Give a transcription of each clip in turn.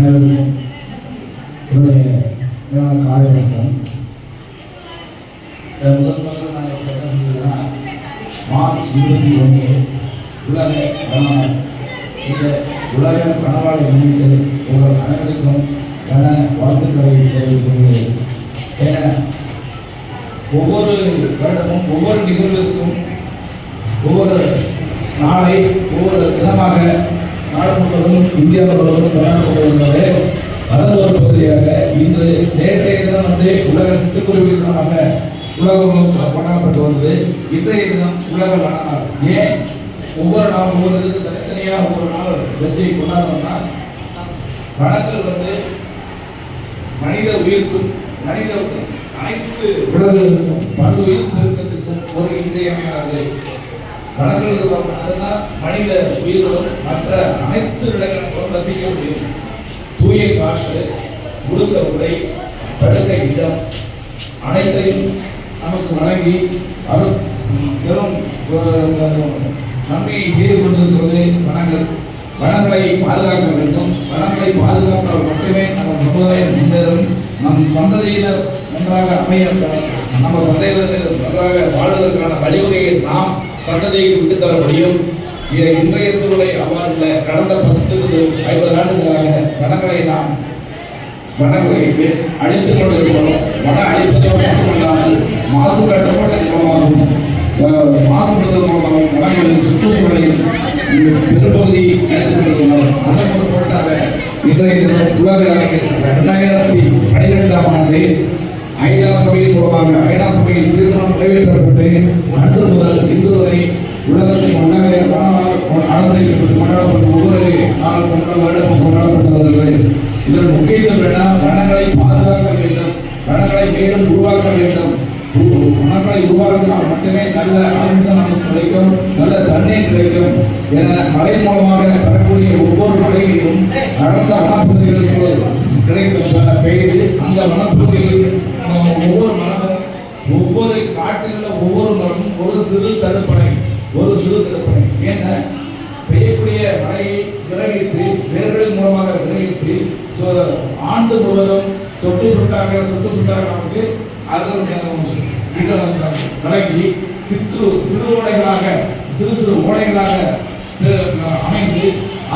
அனைவருக்கும் என்னுடைய மேலான காலை வணக்கம் முதல் முதல்ல நான் இப்போ மார்ச் இருபத்தி ஒன்று உலக கணவாய் இந்த உலக கணவாளை முன்னிட்டு உங்கள் அனைவருக்கும் கன வாழ்த்துக்களை தெரிவித்துள்ளேன் ஒவ்வொரு வருடமும் ஒவ்வொரு நிகழ்விற்கும் ஒவ்வொரு நாளை ஒவ்வொரு தினமாக இந்தியாவிலும் முழுவதும் இந்தியா அதன் ஒரு பகுதியாக இன்று நேற்றைய தினம் வந்து உலக சிட்டுக்குருவி தினமாக உலகம் கொண்டாடப்பட்டு வந்தது. இன்றைய தினம் உலக வன ஏன்? ஒவ்வொரு நாளும் ஒவ்வொரு தனித்தனியாக ஒவ்வொரு நாள் வச்சு கொண்டாடணும்னா வனங்கள் வந்து மனித உயிர்க்கும் மனித அனைத்து விலங்குகளுக்கும் பல உயிர் பெருக்கத்திற்கும் ஒரு இன்றியமையாதது. வனங்கள் மட்டும்தான் மனித உயிர்களும் மற்ற அனைத்து விலங்குகளும் ரசிக்க முடியும். தூய காற்று உடுக்க உடை படுக்க இடம் அனைத்தையும் நமக்கு வழங்கி அருள் பெரும் நன்மையை செய்து கொண்டிருக்கிறது வனங்கள். வனங்களை பாதுகாக்க வேண்டும். வனங்களை பாதுகாத்தால் மட்டுமே நம்ம சமுதாயம் முன்னேறும். நம் சந்ததியினர் நன்றாக அமைய நம்ம சந்ததியினர் நன்றாக வாழ்வதற்கான வழிமுறையை நாம் சந்ததியை விட்டுத்தர முடியும். இன்றைய சூழலை அவ்வாறு இல்லை கடந்த பத்து ஐம்பது ஆண்டுகளாக வனங்களை நாம் வனங்களை அழித்துக் கொண்டிருக்கிறோம். வன அழிப்பதோடு மட்டுமல்லாமல் மாசு கட்டுப்பாட்டின் மூலமாகவும் மாசுபடுதல் மூலமாகவும் வனங்களின் சுற்றுச்சூழலையும் பெரும்பகுதி அழித்துக் கொண்டிருக்கிறோம். அதன் ஒரு பொருட்டாக இன்றைய உலக அரங்கில் இரண்டாயிரத்தி பனிரெண்டாம் ஆண்டு ஐநா சபையின் மூலமாக ஐநா சபையில் தீர்மானம் நிறைவேற்றப்பட்டு அன்று முதல் இன்று வரை உலகத்தின் ஒன்றாக வனநாள் கொண்டாடப்பட்ட ஒவ்வொரு நாள் கொண்ட வருடமும் கொண்டாடப்பட்டு இதன் முக்கியத்துவம் என்ன வனங்களை பாதுகாக்க வேண்டும். வனங்களை மேலும் உருவாக்க வேண்டும். மனங்களை உருவாக்கினால் மட்டுமே நல்ல ஆக்சிஜன் நமக்கு கிடைக்கும் நல்ல தண்ணீர் கிடைக்கும் என மழை மூலமாக பெறக்கூடிய ஒவ்வொரு மழையிலும் அடர்ந்த வனப்பகுதிகளுக்கு கிடைக்கும். பெய்து அந்த வனப்பகுதிகளில் நம்ம ஒவ்வொரு மரமும் ஒவ்வொரு காட்டில் உள்ள ஒவ்வொரு மரமும் ஒரு சிறு தடுப்பணை ஒரு சிறு தடுப்பணை. ஏன்னா பெய்யக்கூடிய மழையை கிரகித்து வேர்கள் மூலமாக கிரகித்து ஆண்டு முழுவதும் தொட்டு சுட்டாக சொத்து சுட்டாக நமக்கு அதனுடைய விலகி சிற்று சிறு ஓடைகளாக சிறு சிறு ஓடைகளாக அமைந்து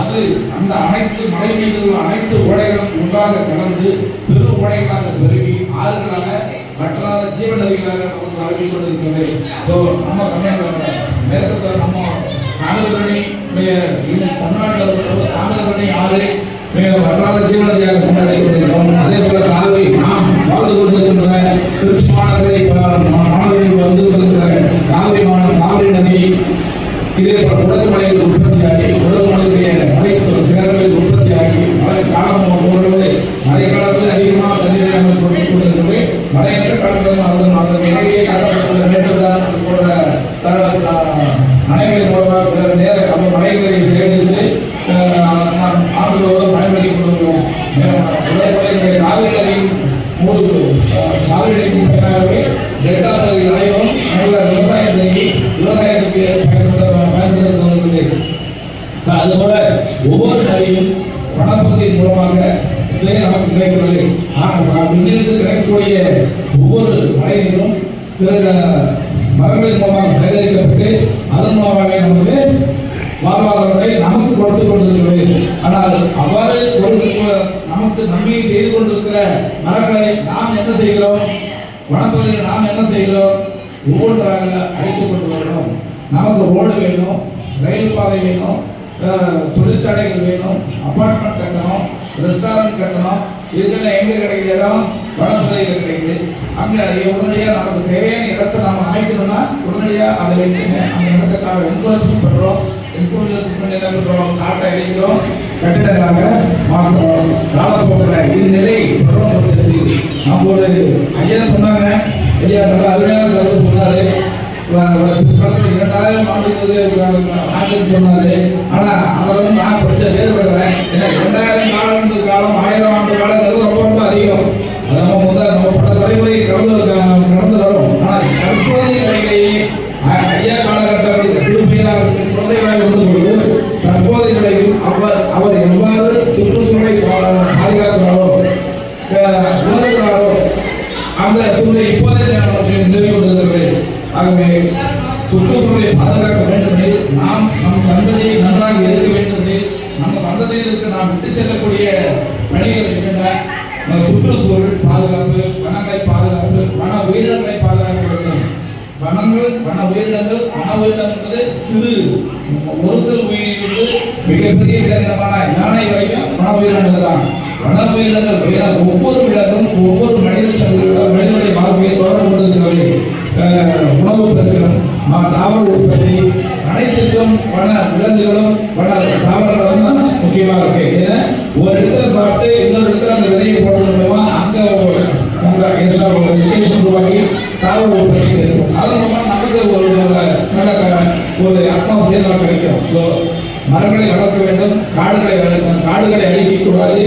அது அந்த அனைத்து மலை நீர்கள் அனைத்து ஓடைகளும் ஒன்றாக கலந்து பெரு ஓடைகளாக பெருகி ஆறுகளாக வற்றாத ஜீவ நதிகளாக நமக்கு வழங்கி கொண்டிருக்கிறது. ஸோ நம்ம தமிழக மேற்கு நம்ம தாமிரபரணி தமிழ்நாட்டில் உள்ள தாமிரபரணி ஆறு மிக வற்றாத ஜீவநதியாக கொண்டாடி கொண்டிருக்கிறோம் அதே போல காவிரி நாம் வாழ்ந்து கொண்டிருக்கின்ற திருச்சி மாநகரை மாநகரில் வந்து கொண்டிருக்கிற காவிரி மாந காவிரி நதி இதே போல உலகமலையில் உலகமலையுடைய மலை சேரங்களில் உற்பத்தியாகி மழை காலம் ஓரளவு மழை காலத்தில் அதிகமாக தண்ணீரை நம்ம கொடுத்து கொண்டிருக்கிறது மழையற்ற காலத்தில் அதன் அதன் இடையே காட்டப்பட்டுள்ள மேற்கொண்டார் போன்ற அணைகளின் மூலமாக நேர ஒவ்வொரு மலையிலும் பிறகு மரங்களின் மூலமாக சேகரிக்கப்பட்டு அதன் மூலமாக நமக்கு வாழ்வாதாரத்தை நமக்கு கொடுத்து கொண்டிருக்கிறது. ஆனால் அவ்வாறு கொடுத்து நமக்கு நன்மையை செய்து கொண்டிருக்கிற மரங்களை நாம் என்ன செய்கிறோம்? வனப்பகுதியில் நாம் என்ன செய்கிறோம்? ஒவ்வொன்றாக அழைத்துக் கொண்டு வரணும். நமக்கு ரோடு வேணும் ரயில் பாதை வேணும் தொழிற்சாலைகள் வேணும் அப்பார்ட்மெண்ட் கட்டணும் ரெஸ்டாரண்ட் கட்டணும் இதுக்கெல்லாம் எங்கே கிடைக்கிற இடம் அங்க உடனடியாக நமக்கு தேவையான இடத்தை நாம் அமைக்கணும்னா உடனடியாக அதை வைக்கணும் அந்த இடத்துக்காக இன்வெஸ்ட்மெண்ட் பண்ணுறோம் இன்வெஸ்ட்மெண்ட் என்ன பண்ணுறோம் காட்டை அழிக்கிறோம் கட்டிடங்களாக மாற்றுறோம். காலப்போக்கில் இது நிலை தொடரும் நம்ம ஒரு ஐயா சொன்னாங்க. ஐயா நல்ல அருமையான கருத்து இரண்டாயிரம் ஆண்டு சொன்னாரு. ஆனா அதை வந்து நான் படிச்ச வேறுபடுறேன் ஆகவே சுற்றுச்சூழலை பாதுகாக்க வேண்டும் நாம் நம் சந்ததியை நன்றாக இருக்க வேண்டும் நம்ம நம் சந்ததியிற்கு நாம் விட்டு செல்லக்கூடிய பணிகள் இருக்கின்றன சுற்றுச்சூழல் பாதுகாப்பு வனங்களை பாதுகாப்பு வன உயிரினங்களை பாதுகாக்க வேண்டும். வனங்கள் வன உயிரினங்கள் வன உயிரினம் என்பது சிறு ஒரு சிறு உயிரிலிருந்து மிகப்பெரிய விலங்கினமான யானை வரைக்கும் வன உயிரினங்கள் தான். வன உயிரினங்கள் ஒவ்வொரு விலங்கும் ஒவ்வொரு மனித சமூக மனிதனுடைய வாழ்க்கையை தொடர்பு கொண்டிருக்கிறது. உணவு பெருக்கம் ம- தாவர உற்பத்தி அனைத்துக்கும் வன விலங்குகளும் வன தாவரங்களும் தான் முக்கியமாக இருக்கு. ஏன்னா ஒரு இடத்துல சாப்பிட்டு இன்னொரு இடத்துல அந்த விதையை போடுறது மூலமா அங்க அந்த எக்ஸ்ட்ரா எஜுகேஷன் உருவாக்கி தாவர உற்பத்தி இருக்கும் அதன் மூலமா நமக்கு ஒரு நல்ல ஒரு அட்மாஸ்பியர் நமக்கு கிடைக்கும். ஸோ மரங்களை வளர்க்க வேண்டும் காடுகளை வளர்க்கணும் காடுகளை அழிக்கக் கூடாது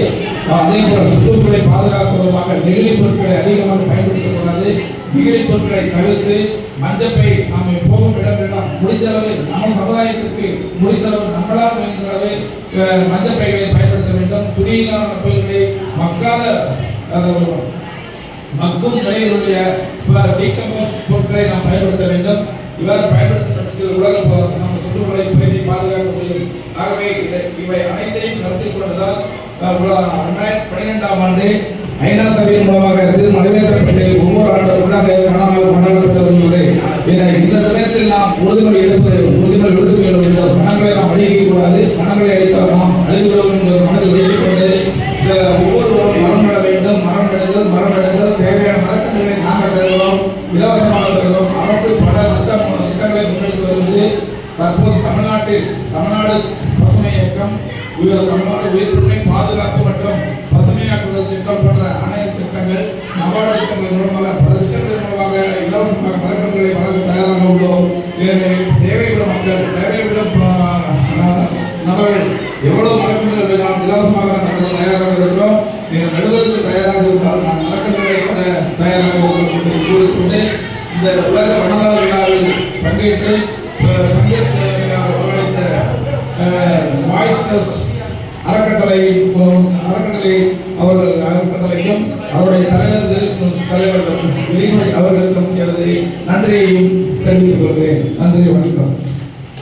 அதே போல சுற்றுச்சூழலை பாதுகாப்பதற்காக நெகிழி பொருட்களை அதிகமாக பயன்படுத்தக்கூடாது நெகிழி பொருட்களை தவிர்த்து மஞ்சப்பை நாம் போகும் இடமெல்லாம் முடிந்த அளவு நம்ம சமுதாயத்திற்கு முடிந்தளவு நம்மளால் முடிந்த அளவு மஞ்சப்பைகளை பயன்படுத்த வேண்டும். துணியிலான பைகளை மக்காத மக்கும் நிலையிலுடைய டீகம்போஸ் பொருட்களை நாம் பயன்படுத்த வேண்டும். இவ்வாறு பயன்படுத்தப்பட்ட உலக ப- பேணி பாதுகாக்க முடியும். ஆகவே இவை அனைத்தையும் கருத்தில் கொண்டுதான் ரெண்டாயிரத்தி பன்னிரெண்டாம் ஆண்டு ஐநா சபையின் மூலமாக நிறைவேற்றப்பட்டு ஒவ்வொரு ஆண்டு உலக மனநாள் கொண்டாடப்பட்டு வருகிறது இந்த சமயத்தில் நாம் உறுதிமொழி எடுப்பது உறுதிமொழி எடுக்க வேண்டும் மனங்களை நாம் அழிக்க கூடாது. மனங்களை அழித்தால் நாம் அழுகிறோம் என்பது மனதில் வைத்துக் கொண்டு இந்த ஒவ்வொருவரும் மரம் நட வேண்டும் மரம் நடுதல் மரம் நடுதல் தேவையான மரக்கன்றுகளை நாங்கள் தருகிறோம் இலவசமாக தருகிறோம் அரசு பல திட்டம் திட்டங்களை முன்னெடுத்து வருகிறது தற்போது தமிழ்நாட்டில் தமிழ்நாடு பசுமை இயக்கம் உயர் தமிழ்நாடு உயிர்ப்புரிமை பாதுகாப்பு மற்றும் பசுமையாக்குதல் திட்டம் போன்ற அனைத்து திட்டங்கள் நபார்டு திட்டங்கள் மூலமாக பல திட்டங்கள் மூலமாக இலவசமாக மரக்கன்றுகளை வழங்க தயாராக உள்ளோம். எனவே தேவையுள்ள மக்கள் தேவையுள்ள நபர்கள் எவ்வளவு மரக்கன்றுகள் வேணாலும் இலவசமாக நாங்கள் தயாராக இருக்கிறோம். நீங்கள் நடுவதற்கு தயாராக இருந்தால் நான் மரக்கன்றுகளை பெற தயாராக உள்ளோம் என்று கூறிக்கொண்டு இந்த உலக வனநாள் விழாவில் பங்கேற்று அவருடைய தலைவர் தலைவர்களுக்கும் அவர்களுக்கும் எனது நன்றியையும் தெரிவித்துக் கொள்கிறேன். நன்றி வணக்கம்.